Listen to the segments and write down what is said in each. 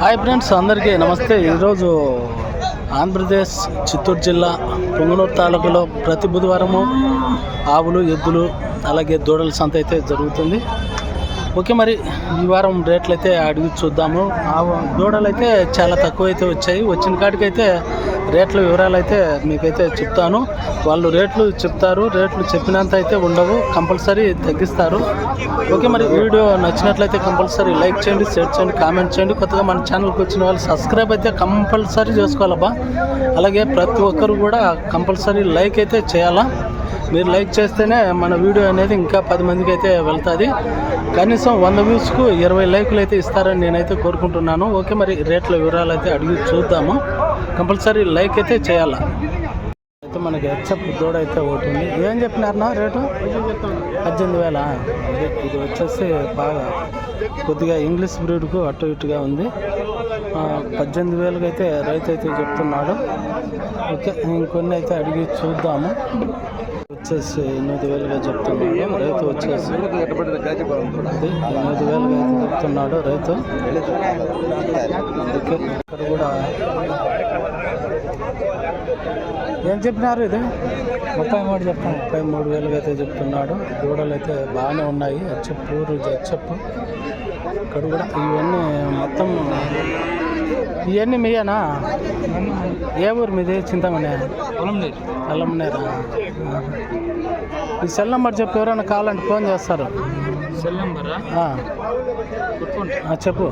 Hi friends అందరికీ నమస్తే. ఈరోజు ఆంధ్రప్రదేశ్ చిత్తూరు జిల్లా పొంగనూరు తాలూకులో ప్రతి బుధవారము ఆవులు ఎద్దులు అలాగే దూడల సంత అయితే జరుగుతుంది. ఓకే మరి ఈ వారం రేట్లు అయితే అడిగి చూద్దాము. ఆ దూడలు అయితే చాలా తక్కువ అయితే వచ్చాయి. వచ్చిన కాడికైతే రేట్ల వివరాలు అయితే మీకైతే చెప్తాను. వాళ్ళు రేట్లు చెప్తారు. రేట్లు చెప్పినంత అయితే ఉండవు. కంపల్సరీ తగ్గిస్తారు. ఓకే మరి వీడియో నచ్చినట్లయితే కంపల్సరీ లైక్ చేయండి షేర్ చేయండి కామెంట్ చేయండి. కొత్తగా మన ఛానల్కి వచ్చిన వాళ్ళు సబ్స్క్రైబ్ అయితే కంపల్సరీ చేసుకోవాలబ్బా. అలాగే ప్రతి ఒక్కరు కూడా కంపల్సరీ లైక్ అయితే చేయాలా? మీరు లైక్ చేస్తేనే మన వీడియో అనేది ఇంకా పది మందికి అయితే వెళ్తుంది. కనీసం వంద వ్యూస్కు ఇరవై లైకులు అయితే ఇస్తారని నేనైతే కోరుకుంటున్నాను. ఓకే మరి రేట్ల వివరాలు అయితే అడిగి చూద్దాము. కంపల్సరీ లైక్ అయితే చేయాలా? అయితే మనకి హెచ్ఎఫ్ దూడ అయితే ఒకటి ఉంది. ఏం చెప్పినారన్నా రేటు? పద్దెనిమిది వేల? ఇది వచ్చేసి బాగా కొద్దిగా ఇంగ్లీష్ బ్రీడ్కు అటు ఇటుగా ఉంది. పద్దెనిమిది వేలకు అయితే రైతు అయితే చెప్తున్నాడు. ఓకే ఇంకొన్ని అయితే అడిగి చూద్దాము. వచ్చేసి ఎనిమిది వేలుగా చెప్తున్నాడు. రైతు వచ్చేసి ఎనిమిది వేలుగా అయితే చెప్తున్నాడు రైతు. ఓకే ఇక్కడ కూడా ఏం చెప్పినారు ఇది? ముప్పై మూడు చెప్తాను ముప్పై మూడు వేలుగా అయితే చెప్తున్నాడు. దూడలు అయితే బాగానే ఉన్నాయి. అచ్చప్పు రోజు అచ్చప్పు ఇక్కడ కూడా ఇవన్నీ మొత్తం ఇవన్నీ మీయేనా? ఏ ఊరు మీది? చింతమనే అల్లంనేరా ఈ సెల్ నెంబర్ చెప్పు ఎవరైనా కావాలంటే ఫోన్ చేస్తారు. సెల్ నంబరా? చెప్పు.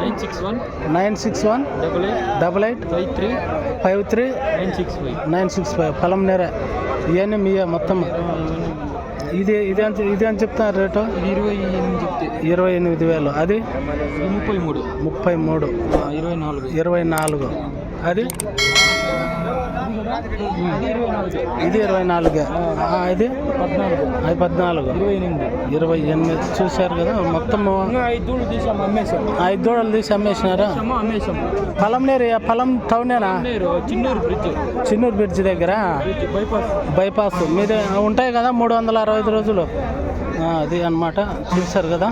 Nine six one nine six one double eight double eight five three five three nine six five. Nine six five. పొలం నేరే ఇవన్నీ మీయే మొత్తం ఇది ఇది అని ఇది అని చెప్తాను రేటు? ఇరవై చెప్తే ఇరవై ఎనిమిది వేలు. అది? ముప్పై మూడు. ముప్పై మూడు. ఇరవై నాలుగు. ఇరవై నాలుగు. అది? ఇది ఇరవై నాలుగు. ఇది? పద్నాలుగు. అది పద్నాలుగు. ఇరవై ఎనిమిది. ఇరవై ఎనిమిది. చూశారు కదా మొత్తం ఐదు దూడలు తీసి అమ్మేసినారా? అమ్మ అమ్మేసాం పొలం నేరు పొలం టౌనేనా? నేరు చిన్నూరు బ్రిడ్జ్. చిన్నూరు బ్రిడ్జ్ దగ్గర? బైపాస్. బైపాస్. మీద ఉంటాయి కదా మూడు వందల అరవై ఐదు రోజులు? అది అన్నమాట. చూశారు కదా?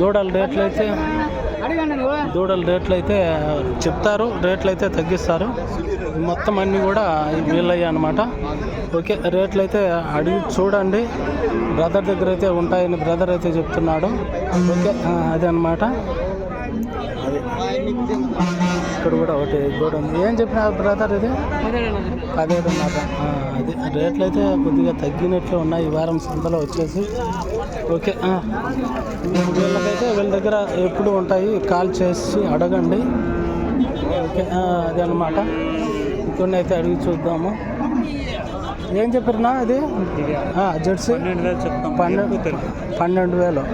దూడల రేట్లు అయితే దూడల రేట్లు అయితే చెప్తారు. రేట్లు అయితే తగ్గిస్తారు. మొత్తం అన్నీ కూడా వీళ్ళయ్యా అనమాట ఓకే రేట్లు అయితే అడిగి చూడండి. బ్రదర్ దగ్గర అయితే ఉంటాయని బ్రదర్ అయితే చెప్తున్నాడు. ఓకే అదే అనమాట ఇక్కడ కూడా ఒకటి దూడ ఉంది. ఏం చెప్పిన బ్రదర్ ఇది? పదిహేడున్నర. అది రేట్లు అయితే కొద్దిగా తగ్గినట్లు ఉన్నాయి ఈ వారం సంతలో వచ్చేసి. ఓకే. వీళ్ళకైతే వీళ్ళ దగ్గర ఎప్పుడు ఉంటాయి? కాల్ చేసి అడగండి. ఓకే అదే అనమాట ఇంకొన్ని అయితే అడిగి చూద్దాము. ఏం చెప్పారునా అది? జెర్సీ? పన్నెండు పన్నెండు పన్నెండు వేలు.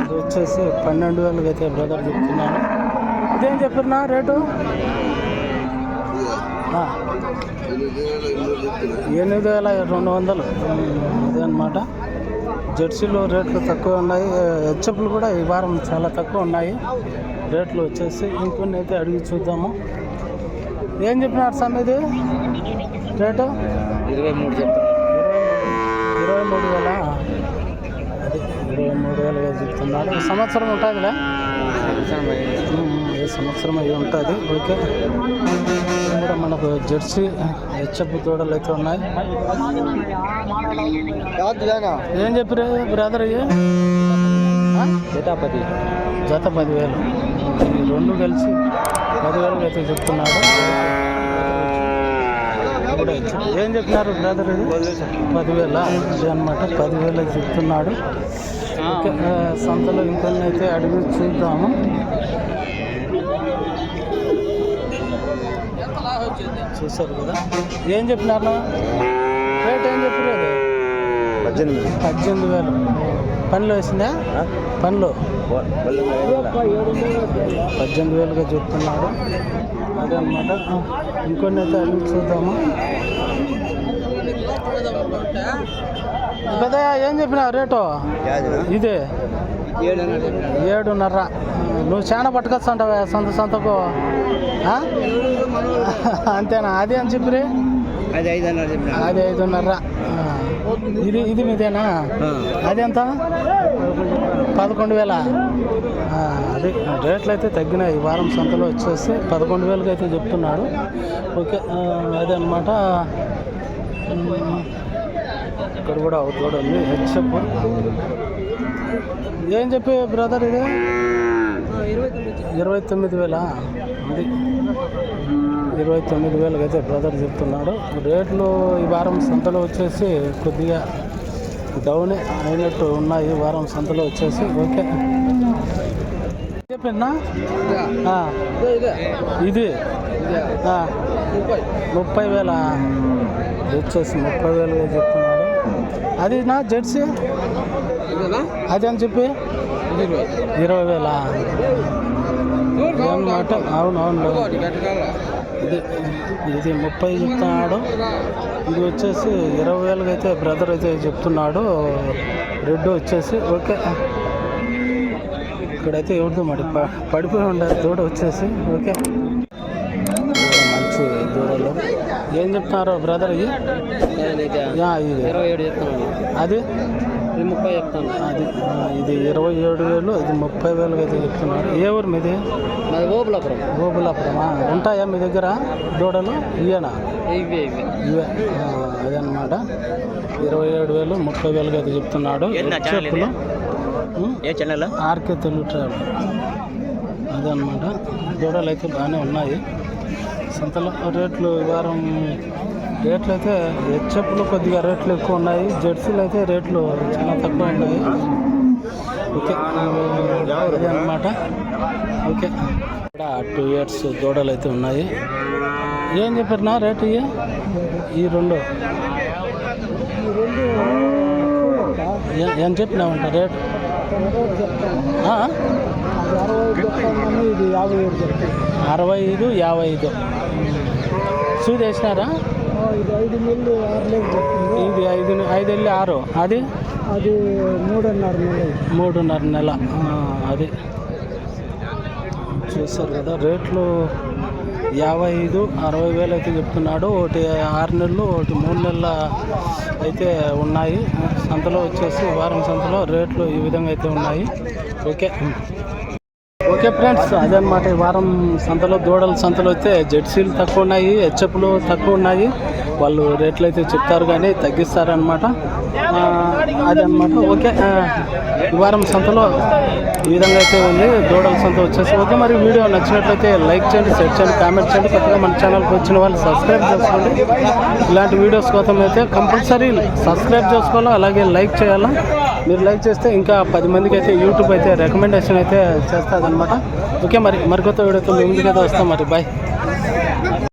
అది వచ్చేసి పన్నెండు వేలకు అయితే బ్రదర్ చెప్తున్నాను ఇదేం చెప్పారునా రేటు. ఎనిమిది వేల రెండు వందలు. అదే అనమాట జెర్సీలో రేట్లు తక్కువ ఉన్నాయి. హెచ్ఎఫ్లు కూడా ఈ వారం చాలా తక్కువ ఉన్నాయి. రేట్లు వచ్చేసి ఇంకొన్ని అయితే అడిగి చూద్దాము. ఏం చెప్పినారు సమ్ ఇది రేటు? ఇరవై మూడు ఇరవై మూడు. వేల? అది ఇరవై మూడు వేలుగా చెప్తున్నాడు ఈ సంవత్సరం ఉంటుందిలే? సంవత్సరం అయి ఉంటుంది. ఓకే. కూడా మనకు జెర్సీ హెచ్ఎఫ్ దూడలు అయితే ఉన్నాయి. ఏం చెప్పారు బ్రదర్? సీతాపతి జత పదివేలు. ఈ రెండు కలిసి పదివేలు అయితే చెప్తున్నాడు ఇప్పుడు ఏం చెప్పినారు బ్రదర్ ఇది? పదివేల? అనమాట పదివేలు చెప్తున్నాడు. సంతలో ఇంకొన్ని అయితే అడిగి చూద్దాము. చూసారు కదా. ఏం చెప్పినారు? రేట్ ఏం చెప్పారు పద్దెనిమిది. పద్దెనిమిది వేలు. పనిలో వేసిందా? పనిలో. పద్దెనిమిది వేలుగా చెప్తున్నాడు అదే అనమాట ఇంకొన్ని అయితే అడిగి చూద్దాము. పెద్దయ్య ఏం చెప్పినావు రేటు? ఇదే. ఏడున్నర. నువ్వు చాలా పట్టుకొస్తుంటావా సొంత సొంతకు? అంతేనా? అది అని చెప్పి అది ఐదు అన్నారు చెప్పిన. అది ఐదున్నర. ఇది ఇది మీదేనా? అది ఎంత? పదకొండు వేల. ఆ, అది రేట్లు అయితే తగ్గినాయి. ఈ వారం సంతలో వచ్చేసి పదకొండు వేలకి అయితే చెప్తున్నాడు. ఓకే ఆ, అదే అనమాట ఇక్కడ కూడా దూడ ఉంది. హెచ్ఎఫ్ ఏం చెప్పి బ్రదర్ ఇది? ఇరవై తొమ్మిది వేల? అది ఇరవై తొమ్మిది వేలకి అయితే బ్రదర్ చెప్తున్నాడు. రేట్లు ఈ వారం సంతలో వచ్చేసి కొద్దిగా డౌన్ అయినట్టు ఉన్నాయి. ఈ వారం సంతలో వచ్చేసి ఓకే. చెప్పినా ఇది. ముప్పై. వేల? వచ్చేసి ముప్పై వేలుగా చెప్తున్నాడు. అది నా జెర్సీ? అది అని చెప్పి? ఇరవై వేల? అనమాట అవును అవును ఇది ఇది ముప్పై చెప్తున్నాడు ఇది వచ్చేసి ఇరవై వేలకి అయితే బ్రదర్ అయితే చెప్తున్నాడు. రెడ్ వచ్చేసి ఓకే. ఇక్కడైతే ఎవరిదో మరి? పడిపోయి ఉండాలి దూడ వచ్చేసి ఓకే. మంచి దూడలు. ఏం చెప్తున్నారు బ్రదర్ ఇది? అది? ఇది ముప్పై చెప్తాను అది ఇది ఇరవై ఏడు వేలు ఇది ముప్పై వేలుగా అయితే చెప్తున్నారు. ఏ ఊరు మీది? మాది ఓబులాపురం గోపులాపురమా? ఉంటాయా మీ దగ్గర దూడలు? ఇయ్యనా ఇవి ఇవి. అదనమాట ఇరవై ఏడు వేలు ముప్పై వేలుగా అయితే చెప్తున్నాడు. చెప్పులు? ఏ ఛానల్ ఆర్కే తెలుగు ట్రావెల్. అదనమాట దూడలు అయితే బాగానే ఉన్నాయి. సంతలో రేట్లు ఈ వారం రేట్లు అయితే హెచ్ఎఫ్లు కొద్దిగా రేట్లు ఎక్కువ ఉన్నాయి జెర్సీలు అయితే రేట్లు చాలా తక్కువ ఉన్నాయి ఓకే. అదే అనమాట ఓకే. ఇక్కడ టూ ఇయర్స్ దూడలు అయితే ఉన్నాయి. ఏం చెప్పారు నా ఇవి ఈ రెండు. ఏం చెప్పినామంట రేట్? ఇది అరవై ఐదు యాభై ఐదు. సూది వేసినారా? ఇది ఐదు ఐదు వెళ్ళి ఆరు. అది? అది మూడున్నర నెలలు మూడున్నర నెల. అది. చూస్తారు కదా రేట్లు యాభై ఐదు అరవై వేలు అయితే చెప్తున్నాడు. ఒకటి ఆరు నెలలు ఒకటి మూడు నెలల అయితే ఉన్నాయి. సంతలో వచ్చేసి వారం సంతలో రేట్లు ఈ విధంగా అయితే ఉన్నాయి. ఓకే. ఓకే ఫ్రెండ్స్ అదనమాట. ఈ వారం సంతలో దూడల సంతలో అయితే జెర్సీలు తక్కువ ఉన్నాయి హెచ్ఎఫ్లు తక్కువ ఉన్నాయి. వాళ్ళు రేట్లు అయితే చెప్తారు కానీ తగ్గిస్తారనమాట అదనమాట. ఓకే ఈ వారం సంతలో ఈ విధంగా అయితే ఉంది. దూడల సంత వచ్చేసి ఓకే మరి వీడియో నచ్చినట్లయితే లైక్ చేయండి షేర్ చేయండి కామెంట్ చేయండి. కొత్తగా మన ఛానల్కి వచ్చిన వాళ్ళు సబ్స్క్రైబ్ చేసుకోండి. ఇలాంటి వీడియోస్ కోసం అయితే కంపల్సరీ సబ్స్క్రైబ్ చేసుకోవాలా? అలాగే లైక్ చేయాలా? మీరు లైక్ చేస్తే ఇంకా పది మందికి అయితే యూట్యూబ్ అయితే రికమెండేషన్ అయితే చేస్తుంది అనమాట ఓకే మరి మరికొత్త వీడియోతో మీ ముందుకైతే వస్తాం మరి. బాయ్